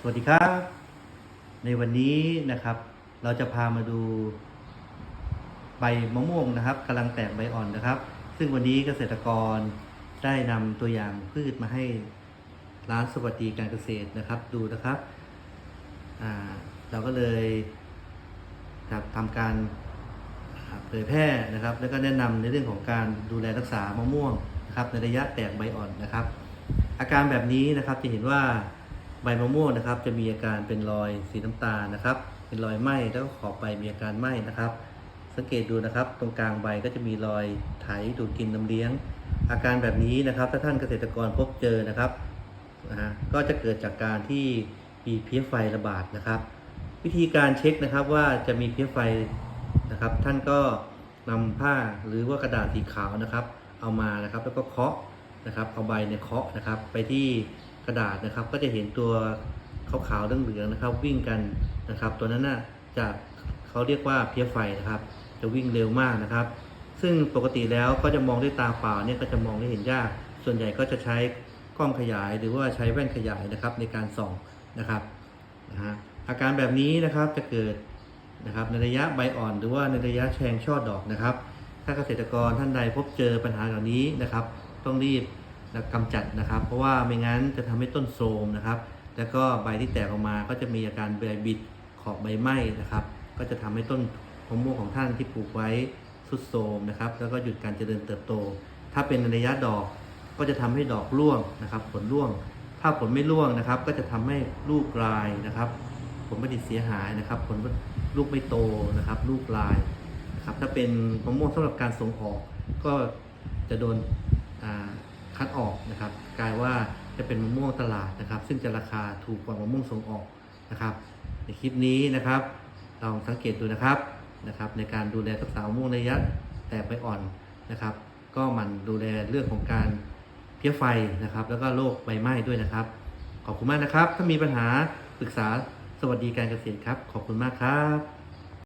สวัสดีครับ ในวันนี้นะครับ เราจะพามาดูใบมะม่วงนะครับกำลังแตกใบอ่อนนะครับ ซึ่งวันนี้เกษตรกรได้นำตัวอย่างพืชมาให้ร้านสวัสดีการเกษตรนะครับดูนะครับเราก็เลยจะทำการเผยแพร่นะครับ แล้วก็แนะนำในเรื่องของการดูแลรักษามะม่วงนะครับในระยะแตกใบอ่อนนะครับ อาการแบบนี้นะครับจะเห็นว่า ใบมะม่วงนะครับ จะมีอาการเป็นรอยสีน้ำตาลนะครับ เป็นรอยไหม้แล้วก็ขอบใบมีอาการไหม้นะครับ สังเกตดูนะครับ ตรงกลางใบก็จะมีรอยไถดูดกินน้ำเลี้ยง อาการแบบนี้นะครับ ถ้าท่านเกษตรกรพบเจอนะครับนะฮะก็จะเกิดจากการที่มีเพี้ยไฟระบาดนะครับ วิธีการเช็คนะครับว่าจะมีเพี้ยไฟนะครับ ท่านก็นำผ้าหรือว่ากระดาษสีขาวนะครับ เอามานะครับ แล้วก็เคาะนะครับ เอาใบเนี่ยเคาะนะครับ ไปที่ กระดาษนะครับ ก็จะเห็นตัวขาวๆเหลืองๆนะครับ วิ่งกันนะครับ ตัวนั้นน่ะจะเขาเรียกว่าเพี้ยไฟนะครับ จะวิ่งเร็วมากนะครับ ซึ่งปกติแล้วก็จะมองด้วยตาเปล่าเนี่ยก็จะมองได้เห็นยาก ส่วนใหญ่ก็จะใช้กล้องขยายหรือว่าใช้แว่นขยายนะครับในการส่องนะครับนะฮะอาการแบบนี้นะครับจะเกิดนะครับในระยะใบอ่อนหรือว่าในระยะแฉงช่อดอกนะครับ ถ้าเกษตรกรท่านใดพบเจอปัญหาเหล่านี้นะครับ ต้องรีบ กำจัดนะครับ เพราะว่าไม่งั้นจะทำให้ต้นโทรมนะครับ แล้วก็ใบที่แตกออกมาก็จะมีอาการใบบิดขอบใบไหม้นะครับ ก็จะทำให้ต้นมะม่วงของท่านที่ปลูกไว้ทรุดโทรมนะครับ แล้วก็หยุดการเจริญเติบโต ถ้าเป็นในระยะดอกก็จะทำให้ดอกร่วงนะครับ ผลร่วง ถ้าผลไม่ร่วงนะครับ ก็จะทำให้ลูกลายนะครับ ผลผลิตเสียหายนะครับ ผลลูกไม่โตนะครับ ลูกลายนะครับ ถ้าเป็นมะม่วงสำหรับการส่งออกก็จะโดนอ่า คัดออกนะครับ กลายว่าจะเป็นมะม่วงตลาดนะครับ ซึ่งจะราคาถูกกว่ามะม่วงส่งออกนะครับ ในคลิปนี้นะครับลองสังเกตดูนะครับนะครับ ในการดูแลรักษามะม่วงระยะแตกใบอ่อนนะครับ ก็มันดูแลเรื่องของการเพี้ยไฟนะครับ แล้วก็โรคใบไหม้ด้วยนะครับ ขอบคุณมากนะครับ ถ้ามีปัญหาปรึกษาสวัสดีการเกษตรครับ ขอบคุณมากครับ